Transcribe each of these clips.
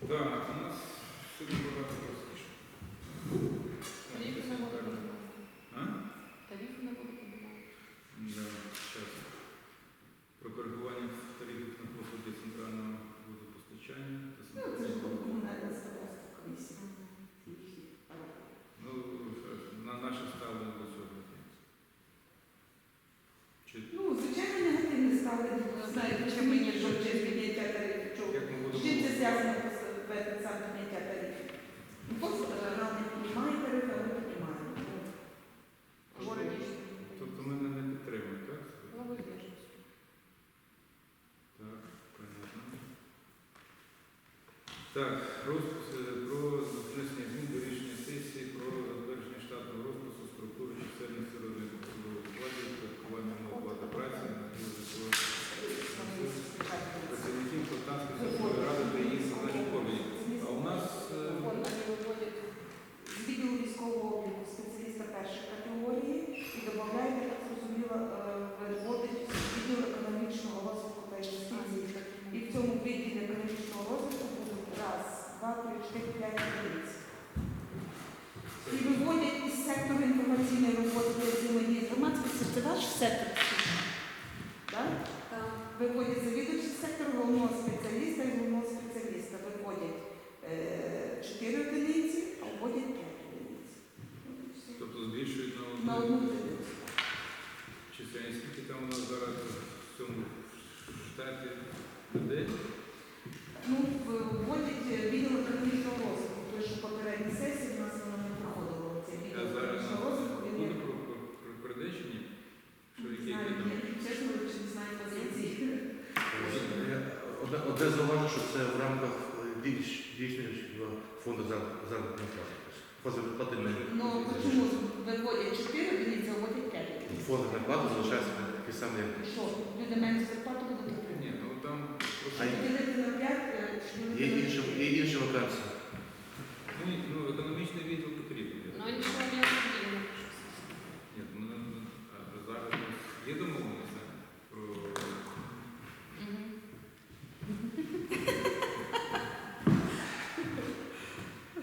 Так, у нас сьогодні багато Так, розпис е, про внесення змін до рішення сесії про затвердження штатного розпису структури чисельних родних посадових складів, порядкування умов оплати праці на працівників Полтавської сільської ради said Одне, одне зауважу, що це в рамках більш діч- дійсного фонду зар- заробітної плати. Тобто Ну, чому виводять 4 одиниці, а вводять 5 одиниць? фонд заробітної залишається такий самий, як що, люди менше зарплату будуть отримати? Ні, ну там. А є- інша на 5, е, чи є ділити на інші, чотири? є інші вакансії. Ну, і- ну, економічний відділ потрібен. Но они же не обсудили. Ні, ну, ну, ну, а зараз у нас є домовленість про... Мгм. Ні,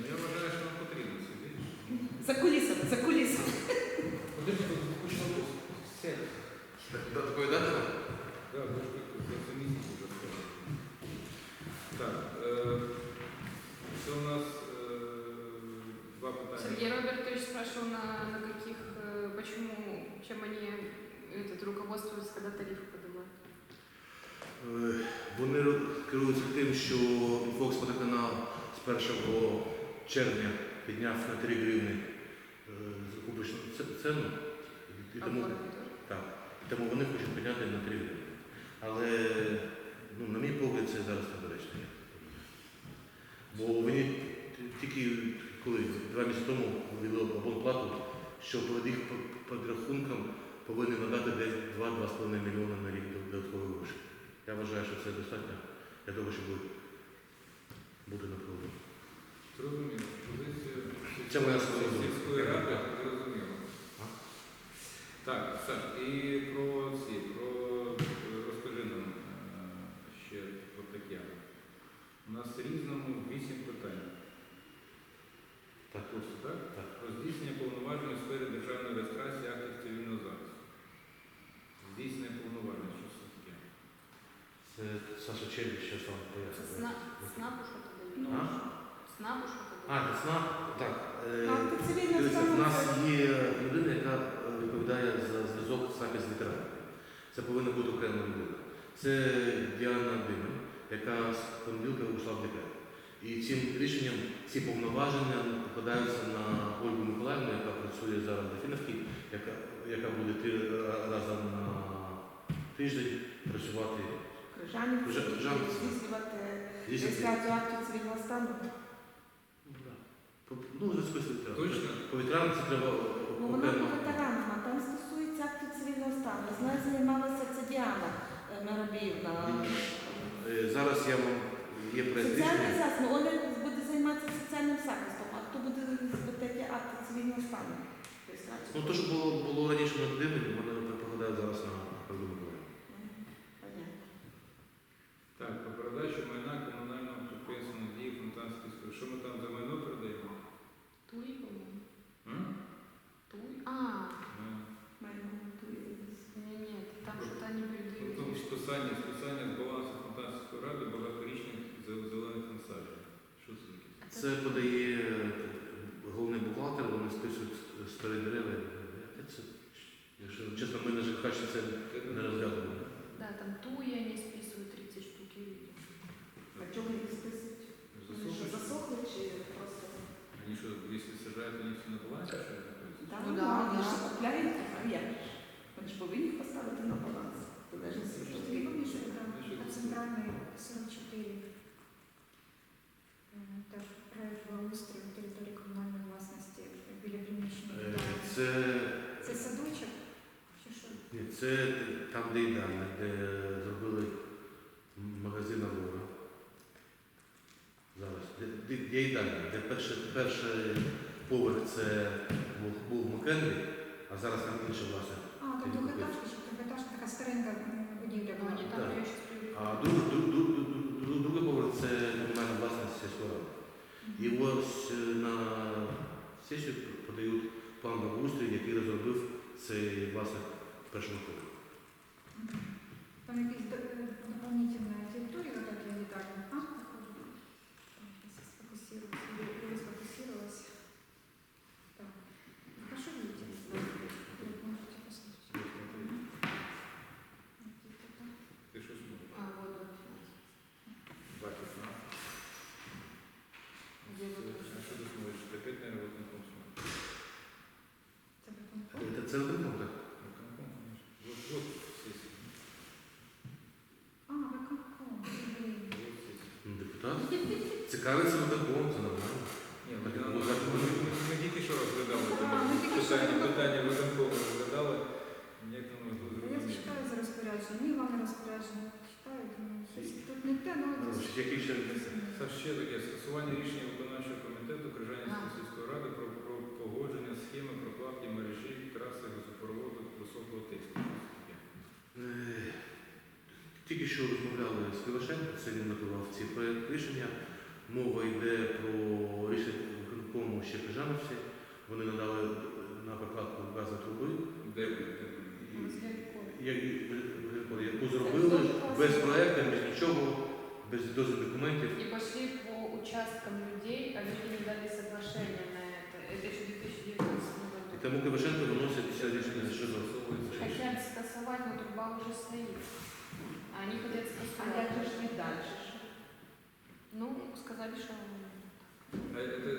Ну, я вважаю, що нам потрібно це, бачиш? За кулісами, за кулісами. Куди ж тут хочемо сядь? Доповідати вам? Так, ви ж тут за це місяць вже сказали. Так, е, це у нас е, два питання. Сергей Робертович спрашивал, на, на каких, э, почему, чем они этот, руководствуются, когда тарифы поднимают. Е, Вони ро- керуються тим, що Інфокс-водоканал з 1 червня підняв на 3 гривни е, закупочну ц- ціну. І А тому, вот они тоже. так, тому вони хочуть підняти на 3 гривни. Повинні надати десь 2-2,5 мільйони на рік додаткових грошей. Я вважаю, що це достатньо для того, щоб бути на проводі. Зрозуміло. Позиція Це моя думка. сільської ради зрозуміло. Так, все. і про ці, про розкажи нам е, ще про таке. У нас в різному вісім питань. Так. Курсу, так? Так. Про здійснення повноважень у сфері державної реєстрації актів цивільного захисту. Здійснення повноважень, що це таке? Це Саша Челіч, що там пояснює. Сна, снапу что-то Ну, дают. А? Снапу что-то А, дают. Десна? Так. е, А, ти цивільна Дивіться, в нас справа. є людина, яка е, відповідає за зв'язок саме з ветеранами. Це повинна бути окрема людина. Це Діана Димань, яка з понеділка вийшла в лікарню. І цим рішенням ці повноваження покладаються на Ольгу Миколаївну, яка працює зараз в Фіновці, яка, яка буде три рази на тиждень працювати. Крижанів, Крижа- Здійснювати- реєстрацію актів цивільного стану. Ну, в зв'язку з. Точно? По ветеранам це треба Ну, вона окремо. по там стосується актів цивільного стану. З нею займалася це Діана е, Миробіївна. Е, Зараз я вам є проект Соціальний рішення. захист, ну, Оля буде займатися соціальним захистом, а хто буде робити акти цивільного стану? Ну, то, що було, було раніше на дивні, вони покладають зараз на Ольгу Миколаївну. Мгм, понятно. Так, про передачу майна комунального підприємства списання, списання з балансу фонтанської ради багаторічних зелених насаджень. Що це таке? Це подає е, головний бухгалтер, вони списують старі дерева. Це, якщо чесно, ми на ЖКХ ще це не розглядували. Да, там туи они списывают 30 штук. А чого їх списують? Вони що, Засохли? чи просто? Они что, если сажают, они все на балансе, что ли, находятся? Да, Ну да, да, вони ж купляють, а як? Вони ж повинні поставити на баланс. В залежності від того, скільки Помніше, Значить, 44. Е, Так, проект благоустрою території комунальної власності біля приміщення. Е. Це, Це садочок? Чи що? ні, це там, де їдальня, де зробили магазин Аврора. Зараз. Де, де, де їдальня, де перший, перший поверх це був, був Макенрі, а зараз там інше власне. А, там двохетажка, чи двохетажка, така старенька будівля Ну, була. они там я сейчас другий поверх це комунальна власність сільської ради. І ось е, на сесію подають план благоустрою, який розробив цей власник першого поверху. Це, виконком, так? А, виконком. Ну, Депутат. Цікавиться виконком, це нормально. Ми, ну, ми, тільки що розглядали питання, питання виконкому розглядали. Не можу Я читаю за розпорядження, ні, вам розпорядження читаю, думаю, щось тут не те, ну Ну, Це ще таке скасування рішення виконавчого комітету Крижанівської сільської ради про, про погодження схеми прокладки мережі траси газопроводу високого тиску. Е, Тільки що розмовляли з Кривошенко, це він готував ці проект рішення. Мова йде про рішення виконкому ще Крижановці. Вони надали на прокладку газотруби, Де ви? Де яку зробили без нічого, без дозвільних документів. И пошли по участкам людей, а люди не дали соглашения на это. Это еще в 2019 І году. тому Кривошенко виносить це рішення щодо. Скасовується рішення. Хотят скасовать, но труба уже стоит. А они хотят А скасовать. як же ж не далі? що? Ну, сказали, что... А це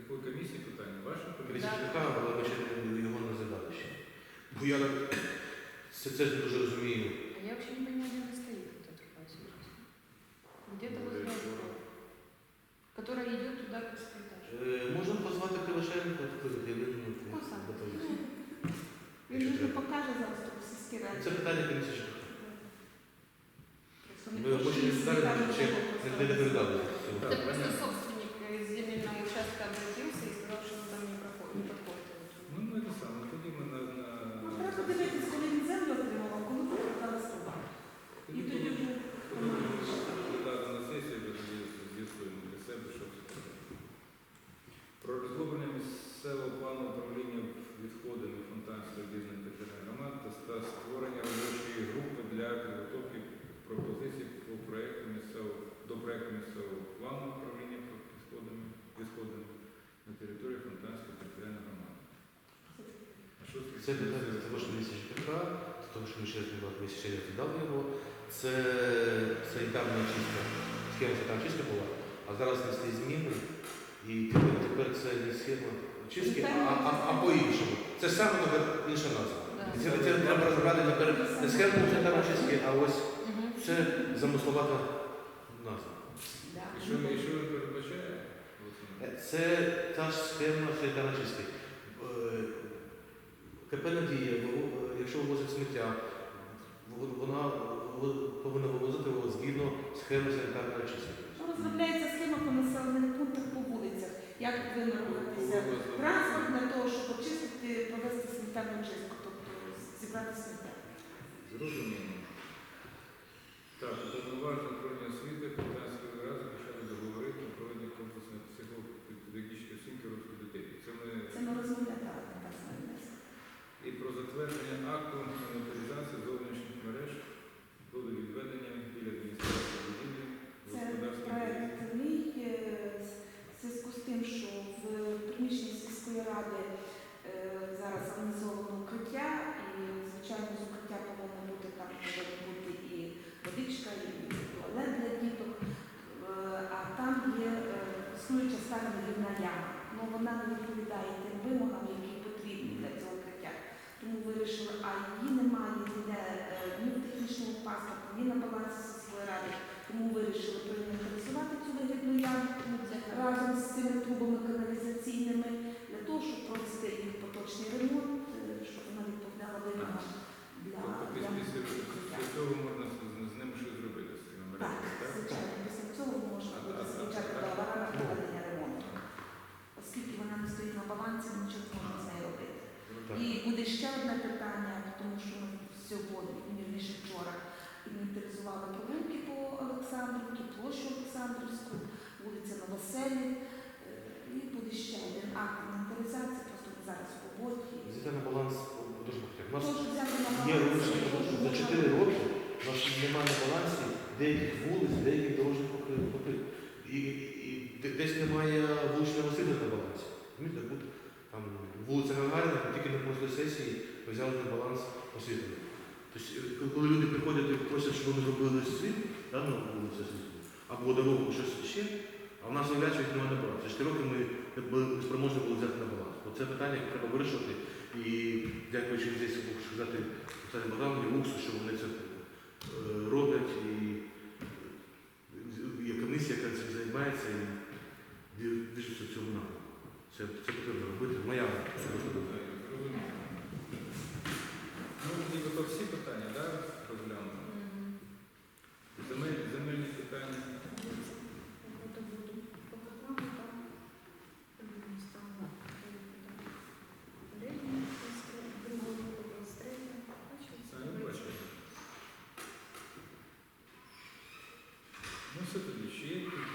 якої комісії питання? Ваша комісія? Комісія швидка, але ми ще не- його не задали ще. Бо я це, це ж не дуже розумію. Що Це питання також комісії швидка, тому що ми ще комісія ще не віддали його. Це санітарна чистка. Схема санітарна чистка була, а зараз внесли зміни. І тепер, тепер це не схема чистки, а, а, а по-іншому. Це саме нове інша назва. Да. Це, це треба розібрати тепер не схему санітарної чистки, а ось це замисловата назва. Да. І що, і що він передбачає? Це та ж схема санітарної чистки. Е, КП Надія, якщо вивозить сміття, вона повинна вивозити його згідно схеми санітарної чистки. Ну, Розробляється схема по населених пунктах по вулицях. Як повинна рухатися транспорт для того, щоб очистити, провести санітарну чистку, тобто зібрати сміття. Зрозуміло. Так, існуюча стара вигідна яма. Ну вона не відповідає тим вимогам, які потрібні для цього криття. Тому вирішили, а її немає ніде ні в технічному паспорті, ні на балансі сільської ради. Тому вирішили проінтересувати цю вигідну яму ну, разом з цими трубами каналізаційними для того, щоб провести їх поточний ремонт. Олександрівці, площу Олександрівську, вулиця Новоселі. Е, І буде ще один акт інвентаризації, просто зараз в роботі. Взяти на баланс дуже багато. У нас є за 4 роки у нас немає на балансі деяких вулиць, деяких дорожніх покрив-. І, і десь немає вуличного освітлення на балансі. Там вулиця Гагаріна, тільки на прошлій сесії ми взяли на баланс освітлення. Тобто, е, коли люди приходять просять, щоб вони зробили світ, да, ну, вулиці світло, або дорогу щось ще, а в нас являється, що їх немає на балансі. За 4 роки ми якби, спроможні були взяти на баланс. Бо це питання, яке треба вирішувати. І дякуючи здесь, сказати, Оксані і Уксу, що вони це е, роблять. все тоді ще є якісь